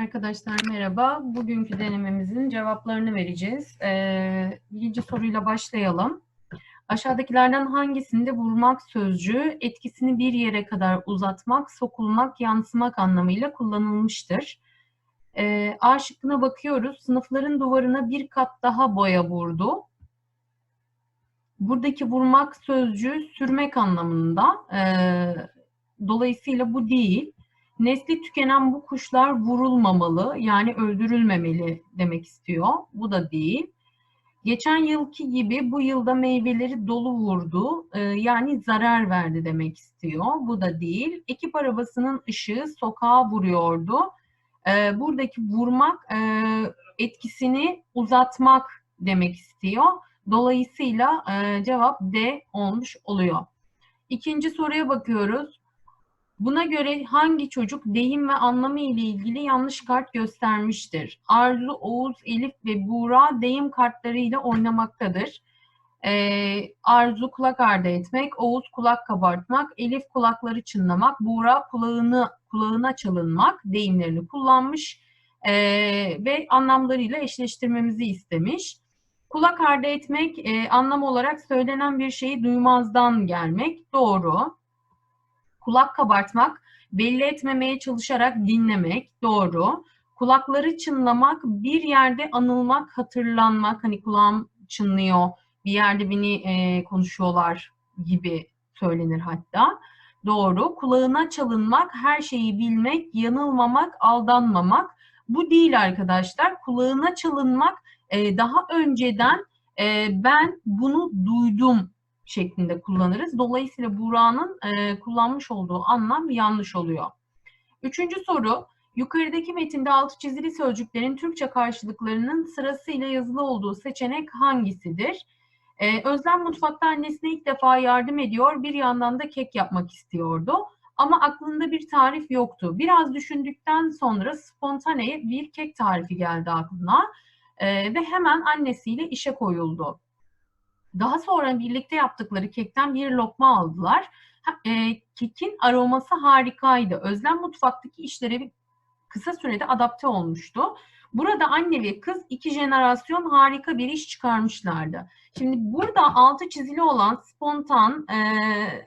Arkadaşlar merhaba. Bugünkü denememizin cevaplarını vereceğiz. Ee, birinci soruyla başlayalım. Aşağıdakilerden hangisinde vurmak sözcüğü etkisini bir yere kadar uzatmak, sokulmak, yansımak anlamıyla kullanılmıştır? Ee, A şıkkına bakıyoruz. Sınıfların duvarına bir kat daha boya vurdu. Buradaki vurmak sözcüğü sürmek anlamında. Ee, dolayısıyla bu değil. Nesli tükenen bu kuşlar vurulmamalı yani öldürülmemeli demek istiyor. Bu da değil. Geçen yılki gibi bu yılda meyveleri dolu vurdu e, yani zarar verdi demek istiyor. Bu da değil. Ekip arabasının ışığı sokağa vuruyordu. E, buradaki vurmak e, etkisini uzatmak demek istiyor. Dolayısıyla cevap D olmuş oluyor. İkinci soruya bakıyoruz. Buna göre hangi çocuk deyim ve anlamı ile ilgili yanlış kart göstermiştir? Arzu, Oğuz, Elif ve Buğra deyim kartlarıyla oynamaktadır. Ee, Arzu kulak ardı etmek, Oğuz kulak kabartmak, Elif kulakları çınlamak, Buğra kulağını kulağına çalınmak deyimlerini kullanmış ee, ve anlamlarıyla eşleştirmemizi istemiş. Kulak ardı etmek e, anlam olarak söylenen bir şeyi duymazdan gelmek doğru kulak kabartmak, belli etmemeye çalışarak dinlemek, doğru. Kulakları çınlamak, bir yerde anılmak, hatırlanmak, hani kulağım çınlıyor, bir yerde beni e, konuşuyorlar gibi söylenir hatta. Doğru. Kulağına çalınmak, her şeyi bilmek, yanılmamak, aldanmamak. Bu değil arkadaşlar. Kulağına çalınmak e, daha önceden e, ben bunu duydum şeklinde kullanırız. Dolayısıyla Buğra'nın e, kullanmış olduğu anlam yanlış oluyor. Üçüncü soru, yukarıdaki metinde altı çizili sözcüklerin Türkçe karşılıklarının sırasıyla yazılı olduğu seçenek hangisidir? Ee, Özlem mutfakta annesine ilk defa yardım ediyor, bir yandan da kek yapmak istiyordu. Ama aklında bir tarif yoktu. Biraz düşündükten sonra spontane bir kek tarifi geldi aklına ee, ve hemen annesiyle işe koyuldu. Daha sonra birlikte yaptıkları kekten bir lokma aldılar. E, kekin aroması harikaydı. Özlem mutfaktaki işlere kısa sürede adapte olmuştu. Burada anne ve kız iki jenerasyon harika bir iş çıkarmışlardı. Şimdi burada altı çizili olan spontan, e,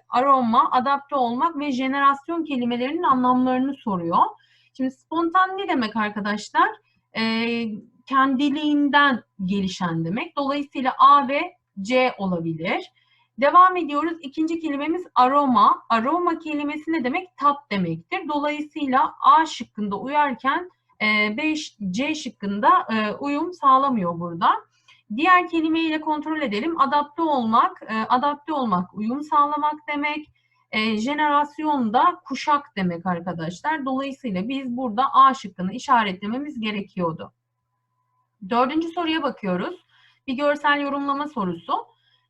aroma, adapte olmak ve jenerasyon kelimelerinin anlamlarını soruyor. Şimdi spontan ne demek arkadaşlar? E, kendiliğinden gelişen demek. Dolayısıyla A ve C olabilir. Devam ediyoruz. İkinci kelimemiz aroma. Aroma kelimesi ne demek? Tat demektir. Dolayısıyla A şıkkında uyarken e, B, C şıkkında e, uyum sağlamıyor burada. Diğer kelimeyle kontrol edelim. Adapte olmak, e, adapte olmak, uyum sağlamak demek. E, jenerasyon da kuşak demek arkadaşlar. Dolayısıyla biz burada A şıkkını işaretlememiz gerekiyordu. Dördüncü soruya bakıyoruz bir görsel yorumlama sorusu.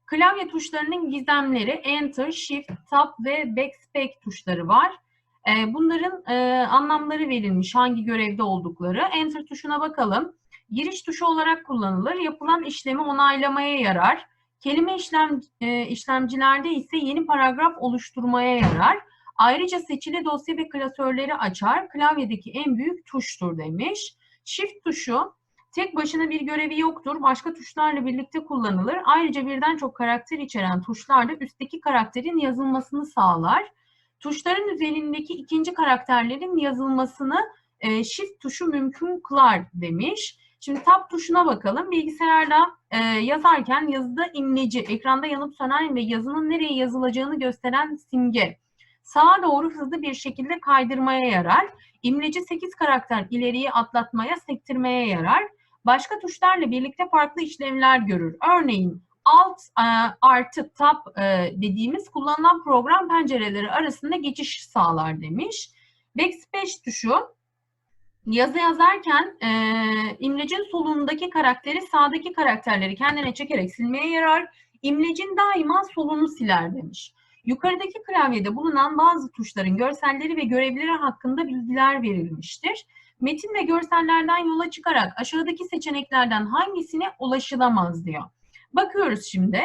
Klavye tuşlarının gizemleri Enter, Shift, Tab ve Backspace tuşları var. Ee, bunların e, anlamları verilmiş, hangi görevde oldukları. Enter tuşuna bakalım. Giriş tuşu olarak kullanılır. Yapılan işlemi onaylamaya yarar. Kelime işlem, e, işlemcilerde ise yeni paragraf oluşturmaya yarar. Ayrıca seçili dosya ve klasörleri açar. Klavyedeki en büyük tuştur demiş. Shift tuşu Tek başına bir görevi yoktur. Başka tuşlarla birlikte kullanılır. Ayrıca birden çok karakter içeren tuşlar da üstteki karakterin yazılmasını sağlar. Tuşların üzerindeki ikinci karakterlerin yazılmasını e, Shift tuşu mümkün kılar demiş. Şimdi Tab tuşuna bakalım. Bilgisayarda e, yazarken yazıda imleci, ekranda yanıp sönen ve yazının nereye yazılacağını gösteren simge. Sağa doğru hızlı bir şekilde kaydırmaya yarar. İmleci 8 karakter ileriye atlatmaya, sektirmeye yarar başka tuşlarla birlikte farklı işlemler görür. Örneğin Alt e, artı Tab e, dediğimiz kullanılan program pencereleri arasında geçiş sağlar demiş. Backspace tuşu yazı yazarken e, imlecin solundaki karakteri sağdaki karakterleri kendine çekerek silmeye yarar. İmlecin daima solunu siler demiş. Yukarıdaki klavyede bulunan bazı tuşların görselleri ve görevleri hakkında bilgiler verilmiştir. Metin ve görsellerden yola çıkarak aşağıdaki seçeneklerden hangisine ulaşılamaz diyor. Bakıyoruz şimdi.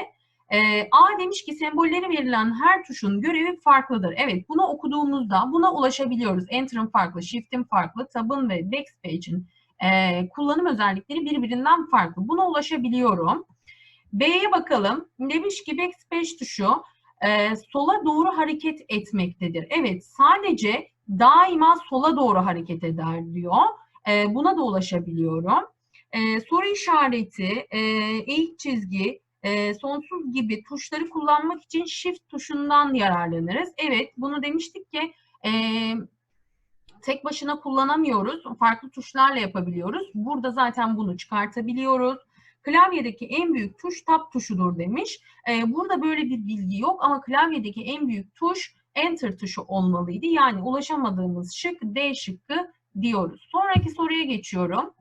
Ee, A demiş ki sembolleri verilen her tuşun görevi farklıdır. Evet bunu okuduğumuzda buna ulaşabiliyoruz. Enter'ın farklı, Shift'in farklı, Tab'ın ve Backspace'in e, kullanım özellikleri birbirinden farklı. Buna ulaşabiliyorum. B'ye bakalım. Demiş ki Backspace tuşu e, sola doğru hareket etmektedir. Evet sadece daima sola doğru hareket eder diyor. E, buna da ulaşabiliyorum. E, soru işareti, e, eğik çizgi, e, sonsuz gibi tuşları kullanmak için Shift tuşundan yararlanırız. Evet, bunu demiştik ki e, tek başına kullanamıyoruz. Farklı tuşlarla yapabiliyoruz. Burada zaten bunu çıkartabiliyoruz. Klavyedeki en büyük tuş Tab tuşudur demiş. E, burada böyle bir bilgi yok ama klavyedeki en büyük tuş Enter tuşu olmalıydı. Yani ulaşamadığımız şık D şıkkı diyoruz. Sonraki soruya geçiyorum.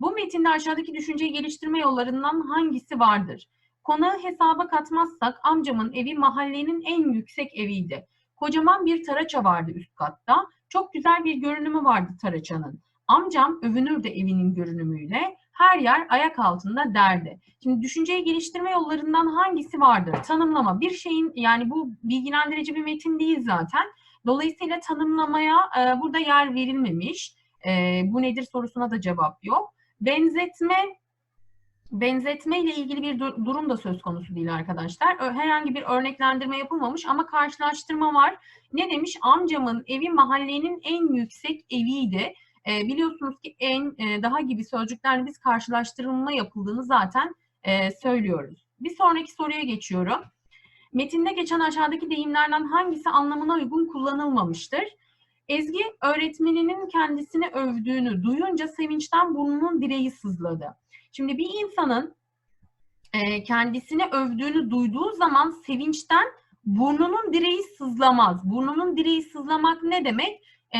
Bu metinde aşağıdaki düşünceyi geliştirme yollarından hangisi vardır? Konağı hesaba katmazsak amcamın evi mahallenin en yüksek eviydi. Kocaman bir taraça vardı üst katta. Çok güzel bir görünümü vardı taraçanın. Amcam övünürdü evinin görünümüyle. Her yer ayak altında derdi. Şimdi düşünceyi geliştirme yollarından hangisi vardır? Tanımlama. Bir şeyin yani bu bilgilendirici bir metin değil zaten. Dolayısıyla tanımlamaya e, burada yer verilmemiş. E, bu nedir sorusuna da cevap yok. Benzetme benzetme ile ilgili bir durum da söz konusu değil arkadaşlar. Herhangi bir örneklendirme yapılmamış ama karşılaştırma var. Ne demiş? Amcamın evi mahallenin en yüksek eviydi. E, biliyorsunuz ki en e, daha gibi sözcüklerle biz karşılaştırılma yapıldığını zaten e, söylüyoruz. Bir sonraki soruya geçiyorum. Metinde geçen aşağıdaki deyimlerden hangisi anlamına uygun kullanılmamıştır? Ezgi öğretmeninin kendisini övdüğünü duyunca sevinçten burnunun direği sızladı. Şimdi bir insanın e, kendisini övdüğünü duyduğu zaman sevinçten burnunun direği sızlamaz. Burnunun direği sızlamak ne demek? E,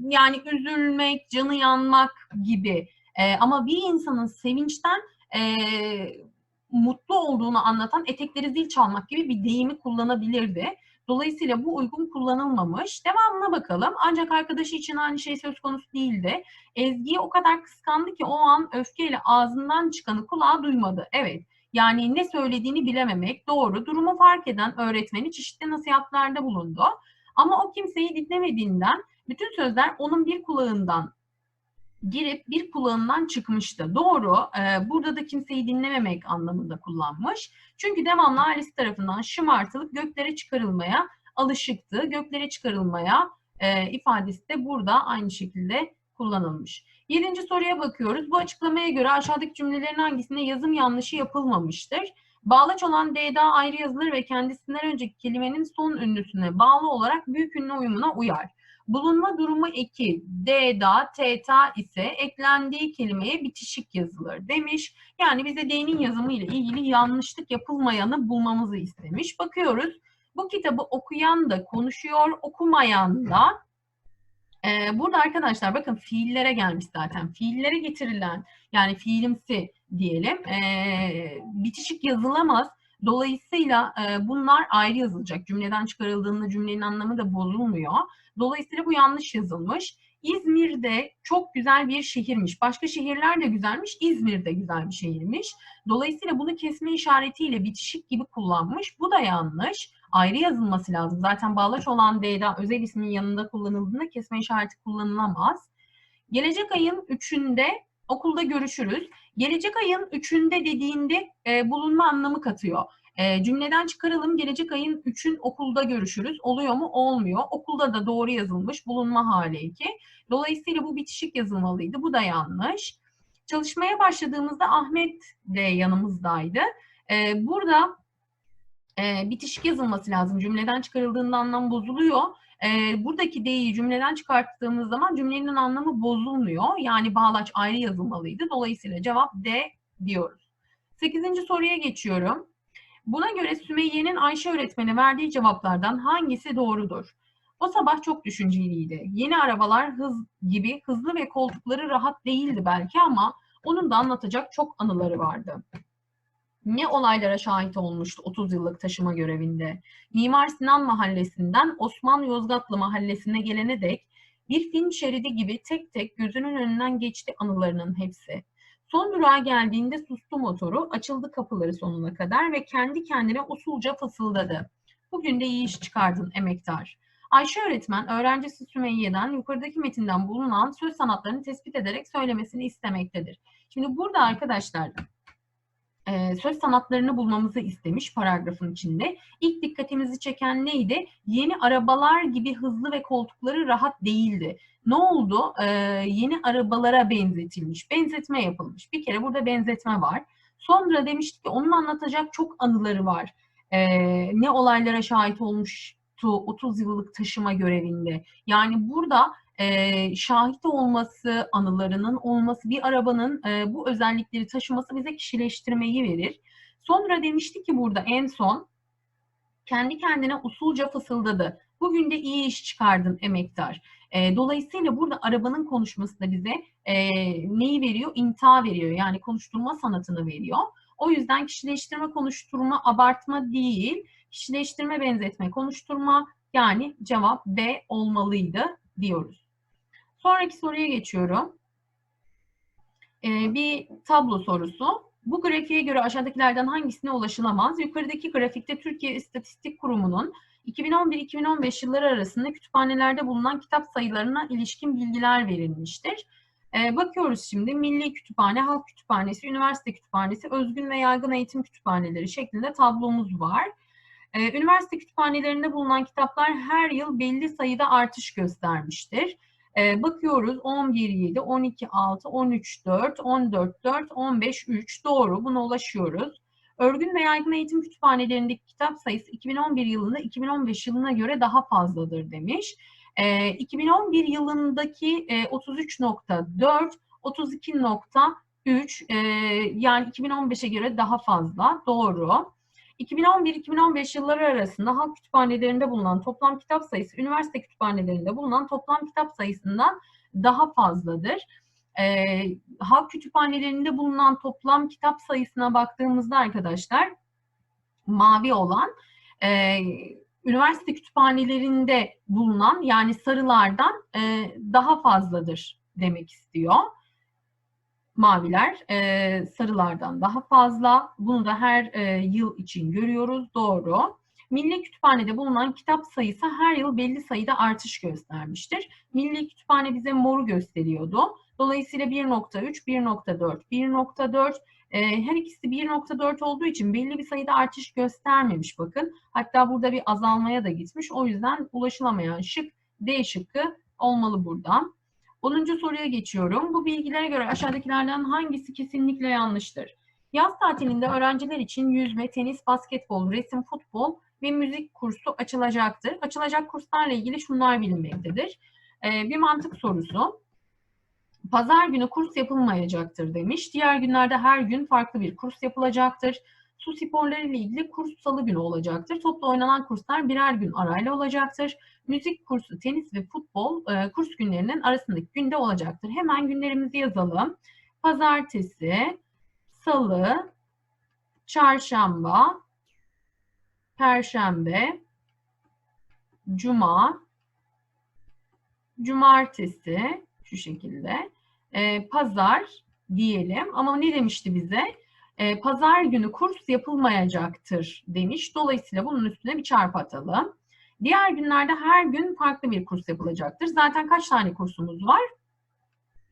yani üzülmek, canı yanmak gibi. E, ama bir insanın sevinçten e, mutlu olduğunu anlatan etekleri zil çalmak gibi bir deyimi kullanabilirdi. Dolayısıyla bu uygun kullanılmamış. Devamına bakalım. Ancak arkadaşı için aynı şey söz konusu değildi. Ezgi'yi o kadar kıskandı ki o an öfkeyle ağzından çıkanı kulağı duymadı. Evet. Yani ne söylediğini bilememek doğru. Durumu fark eden öğretmeni çeşitli nasihatlarda bulundu. Ama o kimseyi dinlemediğinden bütün sözler onun bir kulağından girip bir kulağından çıkmıştı. Doğru. E, burada da kimseyi dinlememek anlamında kullanmış. Çünkü devamlı ailesi tarafından şımartılıp göklere çıkarılmaya alışıktı. Göklere çıkarılmaya e, ifadesi de burada aynı şekilde kullanılmış. Yedinci soruya bakıyoruz. Bu açıklamaya göre aşağıdaki cümlelerin hangisinde yazım yanlışı yapılmamıştır? Bağlaç olan D'da ayrı yazılır ve kendisinden önceki kelimenin son ünlüsüne bağlı olarak büyük ünlü uyumuna uyar. Bulunma durumu 2. D'da, T'ta ise eklendiği kelimeye bitişik yazılır demiş. Yani bize D'nin yazımı ile ilgili yanlışlık yapılmayanı bulmamızı istemiş. Bakıyoruz. Bu kitabı okuyan da konuşuyor, okumayan da ee, burada arkadaşlar bakın fiillere gelmiş zaten. Fiillere getirilen yani fiilimsi diyelim e, bitişik yazılamaz. Dolayısıyla e, bunlar ayrı yazılacak. Cümleden çıkarıldığında cümlenin anlamı da bozulmuyor. Dolayısıyla bu yanlış yazılmış. İzmir'de çok güzel bir şehirmiş. Başka şehirler de güzelmiş. İzmir de güzel bir şehirmiş. Dolayısıyla bunu kesme işaretiyle bitişik gibi kullanmış. Bu da yanlış. Ayrı yazılması lazım. Zaten bağlaç olan D'da özel ismin yanında kullanıldığında kesme işareti kullanılamaz. Gelecek ayın 3'ünde okulda görüşürüz. Gelecek ayın 3'ünde dediğinde e, bulunma anlamı katıyor. E, cümleden çıkaralım. Gelecek ayın 3'ün okulda görüşürüz. Oluyor mu? Olmuyor. Okulda da doğru yazılmış bulunma hali 2. Dolayısıyla bu bitişik yazılmalıydı. Bu da yanlış. Çalışmaya başladığımızda Ahmet de yanımızdaydı. E, burada e, bitişik yazılması lazım. Cümleden çıkarıldığında anlam bozuluyor. E, buradaki D'yi cümleden çıkarttığımız zaman cümlenin anlamı bozulmuyor. Yani bağlaç ayrı yazılmalıydı. Dolayısıyla cevap D diyoruz. Sekizinci soruya geçiyorum. Buna göre Sümeyye'nin Ayşe öğretmeni verdiği cevaplardan hangisi doğrudur? O sabah çok düşünceliydi. Yeni arabalar hız gibi hızlı ve koltukları rahat değildi belki ama onun da anlatacak çok anıları vardı. Ne olaylara şahit olmuştu 30 yıllık taşıma görevinde. Mimar Sinan Mahallesi'nden Osman Yozgatlı Mahallesi'ne gelene dek bir film şeridi gibi tek tek gözünün önünden geçti anılarının hepsi. Son durağa geldiğinde sustu motoru, açıldı kapıları sonuna kadar ve kendi kendine usulca fısıldadı. Bugün de iyi iş çıkardın emektar. Ayşe öğretmen öğrencisi Sümeyye'den yukarıdaki metinden bulunan söz sanatlarını tespit ederek söylemesini istemektedir. Şimdi burada arkadaşlar e, söz sanatlarını bulmamızı istemiş paragrafın içinde. İlk dikkatimizi çeken neydi? Yeni arabalar gibi hızlı ve koltukları rahat değildi. Ne oldu? E, yeni arabalara benzetilmiş, benzetme yapılmış. Bir kere burada benzetme var. Sonra demiştik ki onun anlatacak çok anıları var. E, ne olaylara şahit olmuştu 30 yıllık taşıma görevinde. Yani burada e, şahit olması, anılarının olması, bir arabanın e, bu özellikleri taşıması bize kişileştirmeyi verir. Sonra demişti ki burada en son kendi kendine usulca fısıldadı. Bugün de iyi iş çıkardın emektar. E, dolayısıyla burada arabanın konuşması da bize e, neyi veriyor? İnta veriyor. Yani konuşturma sanatını veriyor. O yüzden kişileştirme, konuşturma, abartma değil, kişileştirme, benzetme, konuşturma yani cevap B olmalıydı diyoruz. Sonraki soruya geçiyorum. Ee, bir tablo sorusu. Bu grafiğe göre aşağıdakilerden hangisine ulaşılamaz? Yukarıdaki grafikte Türkiye İstatistik Kurumu'nun 2011-2015 yılları arasında kütüphanelerde bulunan kitap sayılarına ilişkin bilgiler verilmiştir. Ee, bakıyoruz şimdi Milli Kütüphane, Halk Kütüphanesi, Üniversite Kütüphanesi, Özgün ve Yaygın Eğitim Kütüphaneleri şeklinde tablomuz var. Ee, üniversite kütüphanelerinde bulunan kitaplar her yıl belli sayıda artış göstermiştir. Ee, bakıyoruz 11, 7, 12, 6, 13, 4, 14, 4, 15, 3 doğru buna ulaşıyoruz. Örgün ve yaygın eğitim kütüphanelerindeki kitap sayısı 2011 yılında 2015 yılına göre daha fazladır demiş. E, 2011 yılındaki e, 33.4, 32.3 e, yani 2015'e göre daha fazla doğru. 2011-2015 yılları arasında halk kütüphanelerinde bulunan toplam kitap sayısı üniversite kütüphanelerinde bulunan toplam kitap sayısından daha fazladır. Ee, halk kütüphanelerinde bulunan toplam kitap sayısına baktığımızda arkadaşlar mavi olan e, üniversite kütüphanelerinde bulunan yani sarılardan e, daha fazladır demek istiyor maviler e, sarılardan daha fazla. Bunu da her e, yıl için görüyoruz. Doğru. Milli Kütüphane'de bulunan kitap sayısı her yıl belli sayıda artış göstermiştir. Milli Kütüphane bize moru gösteriyordu. Dolayısıyla 1.3, 1.4, 1.4 her ikisi 1.4 olduğu için belli bir sayıda artış göstermemiş bakın. Hatta burada bir azalmaya da gitmiş. O yüzden ulaşılamayan şık D şıkkı olmalı buradan. 10. soruya geçiyorum. Bu bilgilere göre aşağıdakilerden hangisi kesinlikle yanlıştır? Yaz tatilinde öğrenciler için yüzme, tenis, basketbol, resim, futbol ve müzik kursu açılacaktır. Açılacak kurslarla ilgili şunlar bilinmektedir. Ee, bir mantık sorusu. Pazar günü kurs yapılmayacaktır demiş. Diğer günlerde her gün farklı bir kurs yapılacaktır. Su sporları ile ilgili kurs salı günü olacaktır. Toplu oynanan kurslar birer gün arayla olacaktır. Müzik kursu, tenis ve futbol e, kurs günlerinin arasındaki günde olacaktır. Hemen günlerimizi yazalım. Pazartesi, salı, çarşamba, perşembe, cuma, cumartesi şu şekilde, e, pazar diyelim. Ama ne demişti bize? E, pazar günü kurs yapılmayacaktır demiş. Dolayısıyla bunun üstüne bir çarpı atalım. Diğer günlerde her gün farklı bir kurs yapılacaktır. Zaten kaç tane kursumuz var?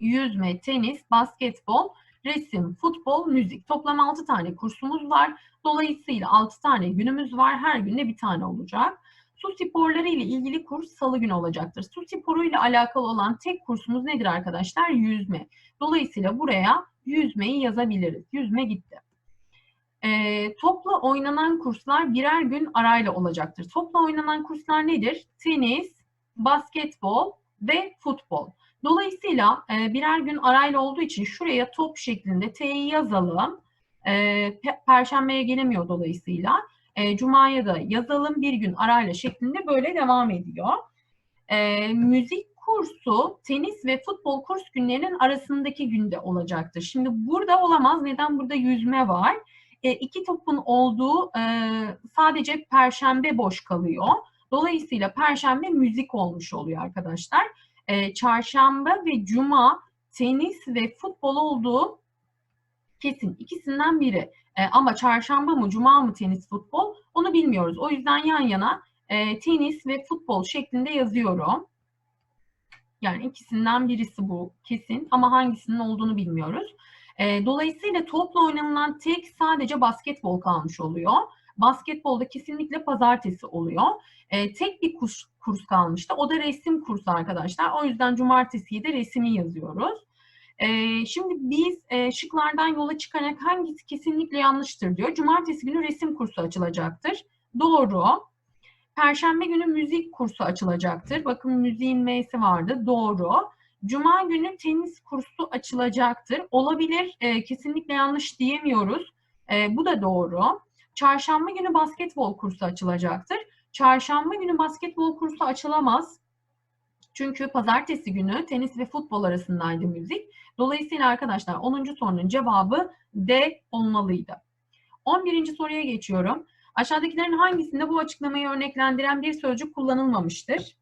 Yüzme, tenis, basketbol, resim, futbol, müzik. Toplam 6 tane kursumuz var. Dolayısıyla 6 tane günümüz var. Her günde bir tane olacak. Su sporları ile ilgili kurs salı günü olacaktır. Su sporu ile alakalı olan tek kursumuz nedir arkadaşlar? Yüzme. Dolayısıyla buraya yüzmeyi yazabiliriz. Yüzme gitti. E, topla oynanan kurslar birer gün arayla olacaktır. Topla oynanan kurslar nedir? Tenis, basketbol ve futbol. Dolayısıyla e, birer gün arayla olduğu için şuraya top şeklinde T'yi yazalım. E, Perşembeye gelemiyor dolayısıyla. E, Cuma'ya da yazalım bir gün arayla şeklinde böyle devam ediyor. E, müzik kursu tenis ve futbol kurs günlerinin arasındaki günde olacaktır. Şimdi burada olamaz. Neden? Burada yüzme var. E, iki topun olduğu e, sadece perşembe boş kalıyor. Dolayısıyla perşembe müzik olmuş oluyor arkadaşlar. E, çarşamba ve cuma tenis ve futbol olduğu Kesin ikisinden biri. E, ama çarşamba mı, cuma mı tenis, futbol onu bilmiyoruz. O yüzden yan yana e, tenis ve futbol şeklinde yazıyorum. Yani ikisinden birisi bu kesin ama hangisinin olduğunu bilmiyoruz. E, dolayısıyla topla oynanılan tek sadece basketbol kalmış oluyor. Basketbolda kesinlikle pazartesi oluyor. E, tek bir kurs, kurs kalmıştı. O da resim kursu arkadaşlar. O yüzden cumartesiyi de resmi yazıyoruz. E, şimdi biz e, şıklardan yola çıkarak hangisi kesinlikle yanlıştır diyor. Cumartesi günü resim kursu açılacaktır. Doğru. Perşembe günü müzik kursu açılacaktır. Bakın müziğin M'si vardı. Doğru. Cuma günü tenis kursu açılacaktır. Olabilir. E, kesinlikle yanlış diyemiyoruz. E, bu da doğru. Çarşamba günü basketbol kursu açılacaktır. Çarşamba günü basketbol kursu açılamaz. Çünkü pazartesi günü tenis ve futbol arasındaydı müzik. Dolayısıyla arkadaşlar 10. sorunun cevabı D olmalıydı. 11. soruya geçiyorum. Aşağıdakilerin hangisinde bu açıklamayı örneklendiren bir sözcük kullanılmamıştır?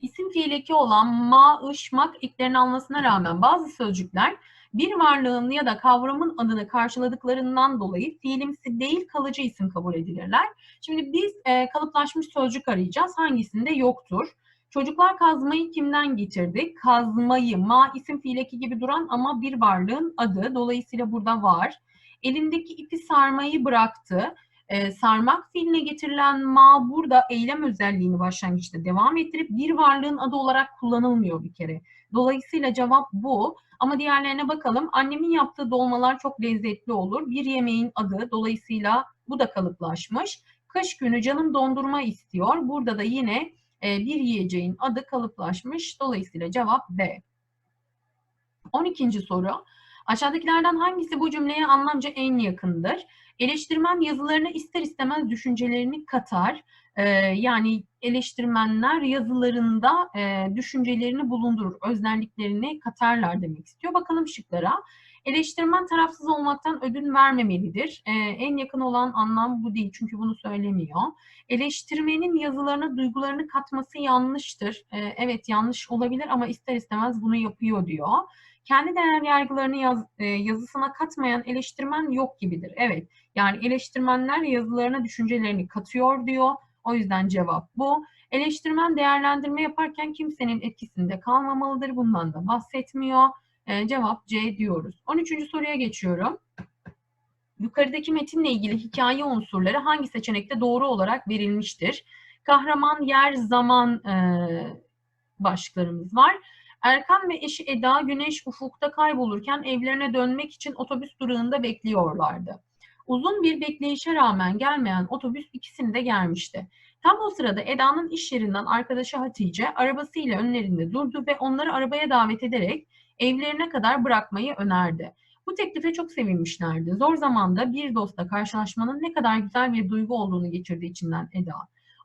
İsim fiil olan ma, ış, mak eklerini almasına rağmen bazı sözcükler bir varlığın ya da kavramın adını karşıladıklarından dolayı fiilimsi değil kalıcı isim kabul edilirler. Şimdi biz e, kalıplaşmış sözcük arayacağız. Hangisinde yoktur? Çocuklar kazmayı kimden getirdi? Kazmayı, ma isim fiileki gibi duran ama bir varlığın adı. Dolayısıyla burada var. Elindeki ipi sarmayı bıraktı. Ee, sarmak fiiline getirilen ma burada eylem özelliğini başlangıçta devam ettirip bir varlığın adı olarak kullanılmıyor bir kere. Dolayısıyla cevap bu. Ama diğerlerine bakalım. Annemin yaptığı dolmalar çok lezzetli olur. Bir yemeğin adı. Dolayısıyla bu da kalıplaşmış. Kış günü canım dondurma istiyor. Burada da yine e, bir yiyeceğin adı kalıplaşmış. Dolayısıyla cevap B. 12. soru. Aşağıdakilerden hangisi bu cümleye anlamca en yakındır? Eleştirmen yazılarına ister istemez düşüncelerini katar. Ee, yani eleştirmenler yazılarında e, düşüncelerini bulundurur, özelliklerini katarlar demek istiyor. Bakalım şıklara. Eleştirmen tarafsız olmaktan ödün vermemelidir. Ee, en yakın olan anlam bu değil çünkü bunu söylemiyor. Eleştirmenin yazılarına duygularını katması yanlıştır. Ee, evet yanlış olabilir ama ister istemez bunu yapıyor diyor. Kendi değer yargılarını yaz, e, yazısına katmayan eleştirmen yok gibidir. Evet yani eleştirmenler yazılarına düşüncelerini katıyor diyor. O yüzden cevap bu. Eleştirmen değerlendirme yaparken kimsenin etkisinde kalmamalıdır. Bundan da bahsetmiyor. E, cevap C diyoruz. 13. soruya geçiyorum. Yukarıdaki metinle ilgili hikaye unsurları hangi seçenekte doğru olarak verilmiştir? Kahraman, yer, zaman e, başlıklarımız var. Erkan ve eşi Eda güneş ufukta kaybolurken evlerine dönmek için otobüs durağında bekliyorlardı. Uzun bir bekleyişe rağmen gelmeyen otobüs ikisini de gelmişti. Tam o sırada Eda'nın iş yerinden arkadaşı Hatice arabasıyla önlerinde durdu ve onları arabaya davet ederek evlerine kadar bırakmayı önerdi. Bu teklife çok sevinmişlerdi. Zor zamanda bir dostla karşılaşmanın ne kadar güzel bir duygu olduğunu geçirdi içinden Eda.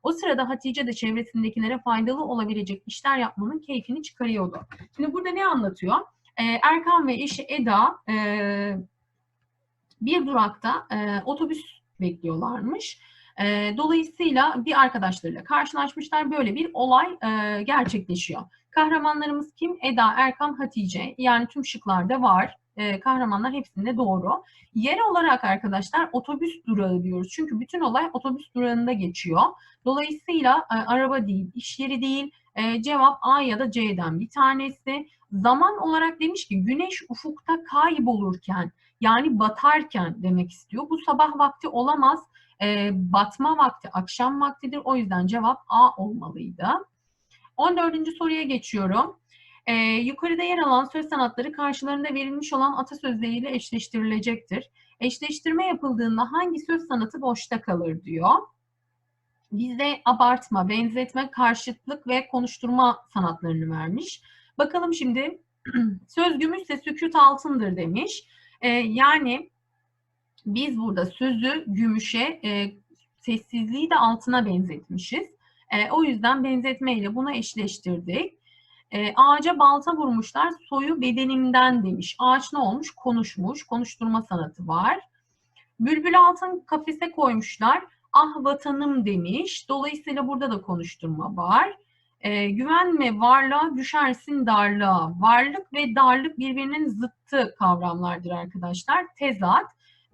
O sırada Hatice de çevresindekilere faydalı olabilecek işler yapmanın keyfini çıkarıyordu. Şimdi burada ne anlatıyor? Ee, Erkan ve eşi Eda e, bir durakta e, otobüs bekliyorlarmış. E, dolayısıyla bir arkadaşlarıyla karşılaşmışlar. Böyle bir olay e, gerçekleşiyor. Kahramanlarımız kim? Eda, Erkan, Hatice. Yani tüm şıklarda var. E, kahramanlar hepsinde doğru. Yer olarak arkadaşlar otobüs durağı diyoruz. Çünkü bütün olay otobüs durağında geçiyor. Dolayısıyla e, araba değil, iş yeri değil. E, cevap A ya da C'den bir tanesi. Zaman olarak demiş ki güneş ufukta kaybolurken yani batarken demek istiyor. Bu sabah vakti olamaz. E, batma vakti akşam vaktidir. O yüzden cevap A olmalıydı. 14. soruya geçiyorum. E, yukarıda yer alan söz sanatları karşılarında verilmiş olan atasözleriyle eşleştirilecektir. Eşleştirme yapıldığında hangi söz sanatı boşta kalır diyor. Bize abartma, benzetme, karşıtlık ve konuşturma sanatlarını vermiş. Bakalım şimdi söz gümüşse sükut altındır demiş. E, yani biz burada sözü gümüşe, e, sessizliği de altına benzetmişiz. E, o yüzden benzetmeyle bunu eşleştirdik. E, ağaca balta vurmuşlar, soyu bedenimden demiş. Ağaç ne olmuş? Konuşmuş, konuşturma sanatı var. Bülbül altın kafese koymuşlar, ah vatanım demiş. Dolayısıyla burada da konuşturma var. E, güvenme varlığa düşersin darlığa. Varlık ve darlık birbirinin zıttı kavramlardır arkadaşlar. Tezat.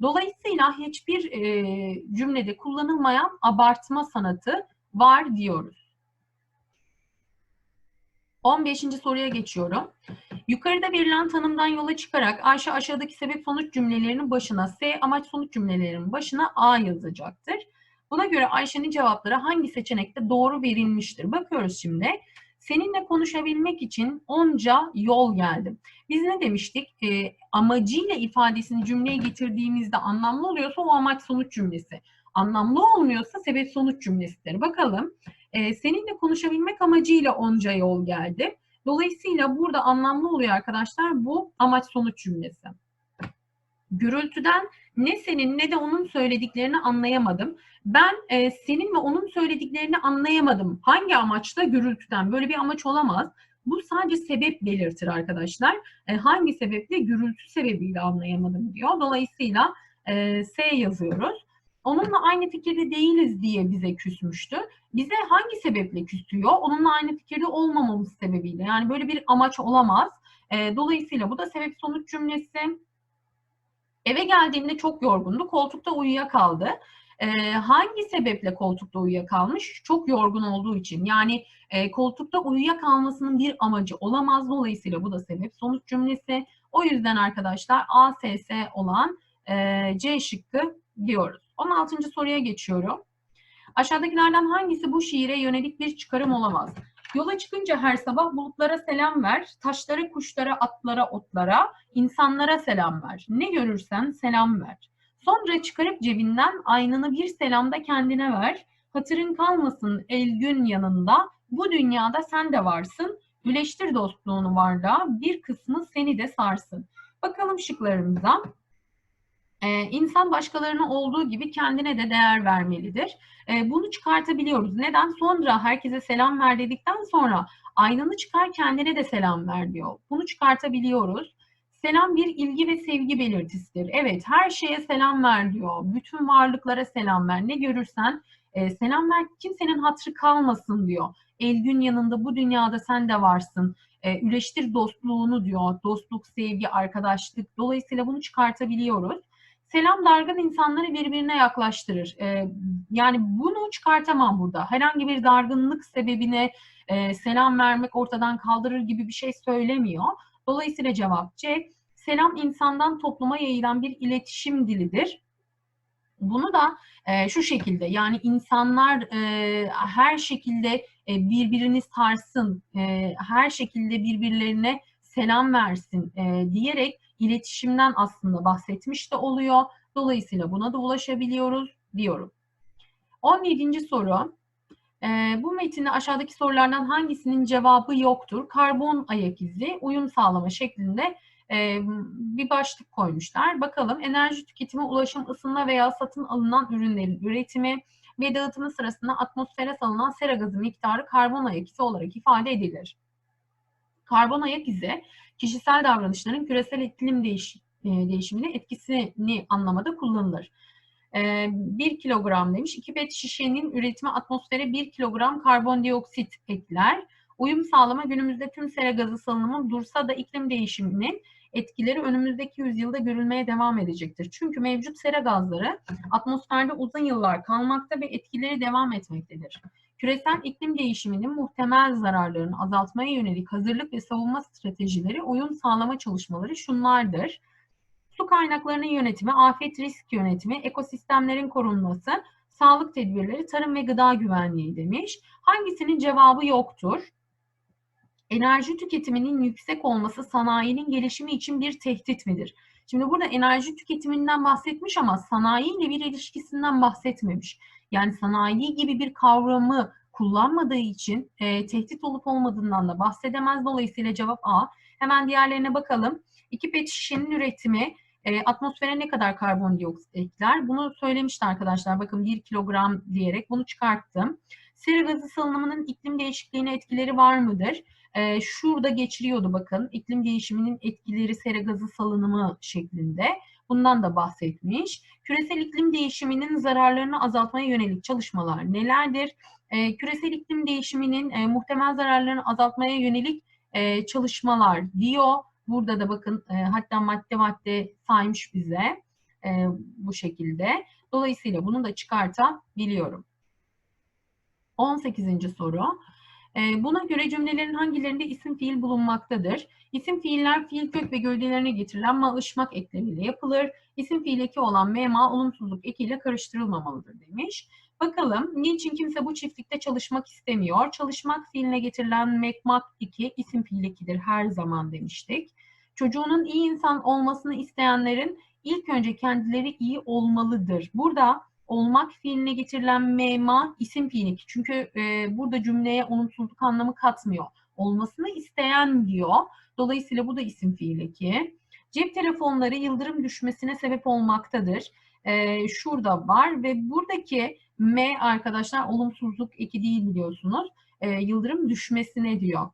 Dolayısıyla hiçbir e, cümlede kullanılmayan abartma sanatı var diyoruz. 15. soruya geçiyorum. Yukarıda verilen tanımdan yola çıkarak Ayşe aşağıdaki sebep sonuç cümlelerinin başına S, amaç sonuç cümlelerinin başına A yazacaktır. Buna göre Ayşe'nin cevapları hangi seçenekte doğru verilmiştir? Bakıyoruz şimdi. Seninle konuşabilmek için onca yol geldim. Biz ne demiştik? E, amacıyla ifadesini cümleye getirdiğimizde anlamlı oluyorsa o amaç sonuç cümlesi. Anlamlı olmuyorsa sebep sonuç cümlesidir. Bakalım. E, seninle konuşabilmek amacıyla onca yol geldi. Dolayısıyla burada anlamlı oluyor arkadaşlar bu amaç sonuç cümlesi. Gürültüden ne senin ne de onun söylediklerini anlayamadım. Ben e, senin ve onun söylediklerini anlayamadım. Hangi amaçla gürültüden? Böyle bir amaç olamaz. Bu sadece sebep belirtir arkadaşlar. E, hangi sebeple? Gürültü sebebiyle anlayamadım diyor. Dolayısıyla e, S yazıyoruz. Onunla aynı fikirde değiliz diye bize küsmüştü. Bize hangi sebeple küsüyor? Onunla aynı fikirde olmamamız sebebiyle. Yani böyle bir amaç olamaz. E, dolayısıyla bu da sebep sonuç cümlesi. Eve geldiğimde çok yorgundu. Koltukta uyuyakaldı. E, hangi sebeple koltukta uyuyakalmış? Çok yorgun olduğu için. Yani e, koltukta uyuyakalmasının bir amacı olamaz. Dolayısıyla bu da sebep sonuç cümlesi. O yüzden arkadaşlar ASS olan e, C şıkkı diyoruz. 16. soruya geçiyorum. Aşağıdakilerden hangisi bu şiire yönelik bir çıkarım olamaz? Yola çıkınca her sabah bulutlara selam ver, taşlara, kuşlara, atlara, otlara, insanlara selam ver. Ne görürsen selam ver. Sonra çıkarıp cebinden aynını bir selamda kendine ver. Hatırın kalmasın el gün yanında, bu dünyada sen de varsın. Güleştir dostluğunu varlığa, bir kısmı seni de sarsın. Bakalım şıklarımıza. Ee, insan başkalarına olduğu gibi kendine de değer vermelidir. Ee, bunu çıkartabiliyoruz. Neden? Sonra herkese selam ver dedikten sonra aynanı çıkar kendine de selam ver diyor. Bunu çıkartabiliyoruz. Selam bir ilgi ve sevgi belirtisidir. Evet her şeye selam ver diyor. Bütün varlıklara selam ver. Ne görürsen e, selam ver kimsenin hatrı kalmasın diyor. El gün yanında bu dünyada sen de varsın. E, üleştir dostluğunu diyor. Dostluk, sevgi, arkadaşlık. Dolayısıyla bunu çıkartabiliyoruz. Selam dargın insanları birbirine yaklaştırır. E, yani bunu çıkartamam burada. Herhangi bir dargınlık sebebine e, selam vermek ortadan kaldırır gibi bir şey söylemiyor. Dolayısıyla cevap C. Selam insandan topluma yayılan bir iletişim dilidir. Bunu da e, şu şekilde yani insanlar e, her şekilde e, birbirini sarsın, e, her şekilde birbirlerine selam versin e, diyerek iletişimden aslında bahsetmiş de oluyor. Dolayısıyla buna da ulaşabiliyoruz diyorum. 17. soru. E, bu metinde aşağıdaki sorulardan hangisinin cevabı yoktur? Karbon ayak izi uyum sağlama şeklinde e, bir başlık koymuşlar. Bakalım enerji tüketimi, ulaşım, ısınma veya satın alınan ürünlerin üretimi ve dağıtımı sırasında atmosfere salınan sera gazı miktarı karbon ayak izi olarak ifade edilir. Karbon ayak izi kişisel davranışların küresel iklim değiş, e, değişimine etkisini anlamada kullanılır. 1 e, kilogram demiş. 2 pet şişenin üretimi atmosfere 1 kilogram karbondioksit ekler. Uyum sağlama günümüzde tüm sera gazı salınımı dursa da iklim değişiminin etkileri önümüzdeki yüzyılda görülmeye devam edecektir. Çünkü mevcut sera gazları atmosferde uzun yıllar kalmakta ve etkileri devam etmektedir. Küresel iklim değişiminin muhtemel zararlarını azaltmaya yönelik hazırlık ve savunma stratejileri, uyum sağlama çalışmaları şunlardır. Su kaynaklarının yönetimi, afet risk yönetimi, ekosistemlerin korunması, sağlık tedbirleri, tarım ve gıda güvenliği demiş. Hangisinin cevabı yoktur? Enerji tüketiminin yüksek olması sanayinin gelişimi için bir tehdit midir? Şimdi burada enerji tüketiminden bahsetmiş ama sanayi ile bir ilişkisinden bahsetmemiş. Yani sanayi gibi bir kavramı kullanmadığı için e, tehdit olup olmadığından da bahsedemez. Dolayısıyla cevap A. Hemen diğerlerine bakalım. İki pet şişenin üretimi e, atmosfere ne kadar karbondioksit ekler? Bunu söylemişti arkadaşlar. Bakın 1 kilogram diyerek bunu çıkarttım. Sera gazı salınımının iklim değişikliğine etkileri var mıdır? E, şurada geçiriyordu bakın. iklim değişiminin etkileri sera gazı salınımı şeklinde. Bundan da bahsetmiş. Küresel iklim değişiminin zararlarını azaltmaya yönelik çalışmalar nelerdir? E, küresel iklim değişiminin e, muhtemel zararlarını azaltmaya yönelik e, çalışmalar diyor. Burada da bakın e, hatta madde madde saymış bize e, bu şekilde. Dolayısıyla bunu da çıkartabiliyorum. 18. soru. E, buna göre cümlelerin hangilerinde isim fiil bulunmaktadır? İsim fiiller fiil kök ve gölgelerine getirilen ma ışmak ekleriyle yapılır. İsim fiil eki olan mema olumsuzluk ekiyle karıştırılmamalıdır demiş. Bakalım niçin kimse bu çiftlikte çalışmak istemiyor? Çalışmak fiiline getirilen mekmak eki isim fiil ekidir her zaman demiştik. Çocuğunun iyi insan olmasını isteyenlerin ilk önce kendileri iyi olmalıdır. Burada olmak fiiline getirilen mema isim fiili. Çünkü e, burada cümleye olumsuzluk anlamı katmıyor. Olmasını isteyen diyor. Dolayısıyla bu da isim fiili ki. Cep telefonları yıldırım düşmesine sebep olmaktadır. E, şurada var ve buradaki M arkadaşlar olumsuzluk eki değil biliyorsunuz. E, yıldırım düşmesine diyor.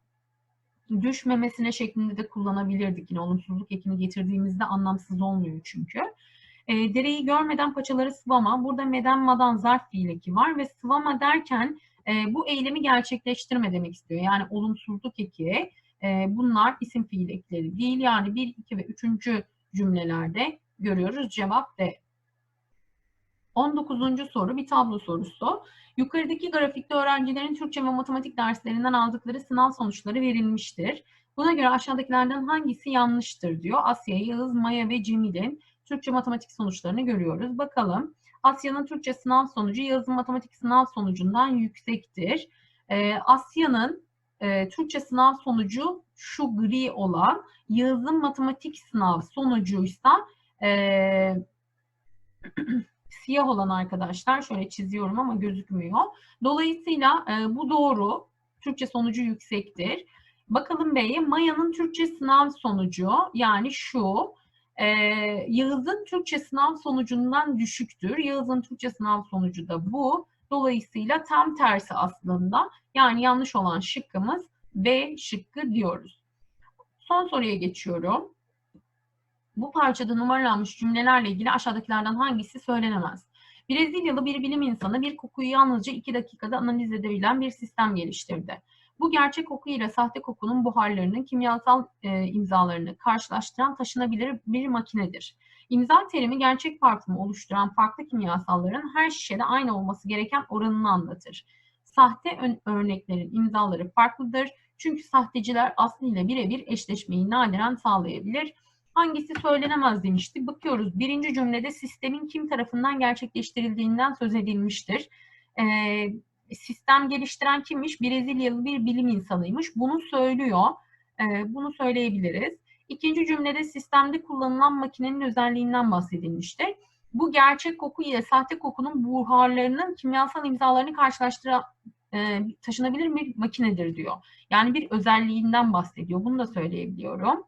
Düşmemesine şeklinde de kullanabilirdik. Yine olumsuzluk ekini getirdiğimizde anlamsız olmuyor çünkü. E, dereyi görmeden paçaları sıvama. Burada meden madan zarf fiil var ve sıvama derken e, bu eylemi gerçekleştirme demek istiyor. Yani olumsuzluk eki e, bunlar isim fiil ekleri değil. Yani 1, 2 ve 3. cümlelerde görüyoruz. Cevap D. 19. soru bir tablo sorusu. Yukarıdaki grafikte öğrencilerin Türkçe ve matematik derslerinden aldıkları sınav sonuçları verilmiştir. Buna göre aşağıdakilerden hangisi yanlıştır diyor. Asya, Yağız, Maya ve Cemil'in Türkçe matematik sonuçlarını görüyoruz. Bakalım. Asya'nın Türkçe sınav sonucu Yağız'ın matematik sınav sonucundan yüksektir. Ee, Asya'nın e, Türkçe sınav sonucu şu gri olan, Yağız'ın matematik sınav sonucuysa e, siyah olan arkadaşlar şöyle çiziyorum ama gözükmüyor. Dolayısıyla e, bu doğru. Türkçe sonucu yüksektir. Bakalım B'ye Maya'nın Türkçe sınav sonucu yani şu e, Yağız'ın Türkçe sınav sonucundan düşüktür. Yağız'ın Türkçe sınav sonucu da bu. Dolayısıyla tam tersi aslında. Yani yanlış olan şıkkımız B şıkkı diyoruz. Son soruya geçiyorum. Bu parçada numaralanmış cümlelerle ilgili aşağıdakilerden hangisi söylenemez? Brezilyalı bir bilim insanı bir kokuyu yalnızca 2 dakikada analiz edebilen bir sistem geliştirdi. Bu gerçek koku ile sahte kokunun buharlarının kimyasal e, imzalarını karşılaştıran taşınabilir bir makinedir. İmza terimi gerçek parfümü oluşturan farklı kimyasalların her şişede aynı olması gereken oranını anlatır. Sahte örneklerin imzaları farklıdır. Çünkü sahteciler aslıyla birebir eşleşmeyi nadiren sağlayabilir. Hangisi söylenemez demişti. Bakıyoruz birinci cümlede sistemin kim tarafından gerçekleştirildiğinden söz edilmiştir. Ee, sistem geliştiren kimmiş? Brezilyalı bir bilim insanıymış. Bunu söylüyor. Ee, bunu söyleyebiliriz. İkinci cümlede sistemde kullanılan makinenin özelliğinden bahsedilmiştir. Bu gerçek koku ile sahte kokunun buharlarının kimyasal imzalarını karşılaştıran e, taşınabilir bir makinedir diyor. Yani bir özelliğinden bahsediyor. Bunu da söyleyebiliyorum.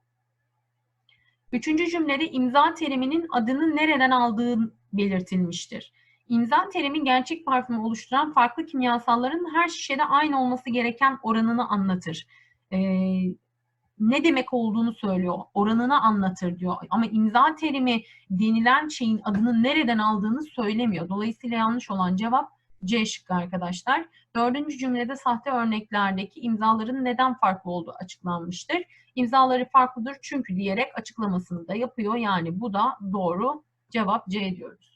Üçüncü cümlede imza teriminin adını nereden aldığı belirtilmiştir. İmza terimi gerçek parfümü oluşturan farklı kimyasalların her şişede aynı olması gereken oranını anlatır. Ee, ne demek olduğunu söylüyor, oranını anlatır diyor. Ama imza terimi denilen şeyin adını nereden aldığını söylemiyor. Dolayısıyla yanlış olan cevap C şıkkı arkadaşlar. Dördüncü cümlede sahte örneklerdeki imzaların neden farklı olduğu açıklanmıştır. İmzaları farklıdır çünkü diyerek açıklamasını da yapıyor. Yani bu da doğru cevap C diyoruz.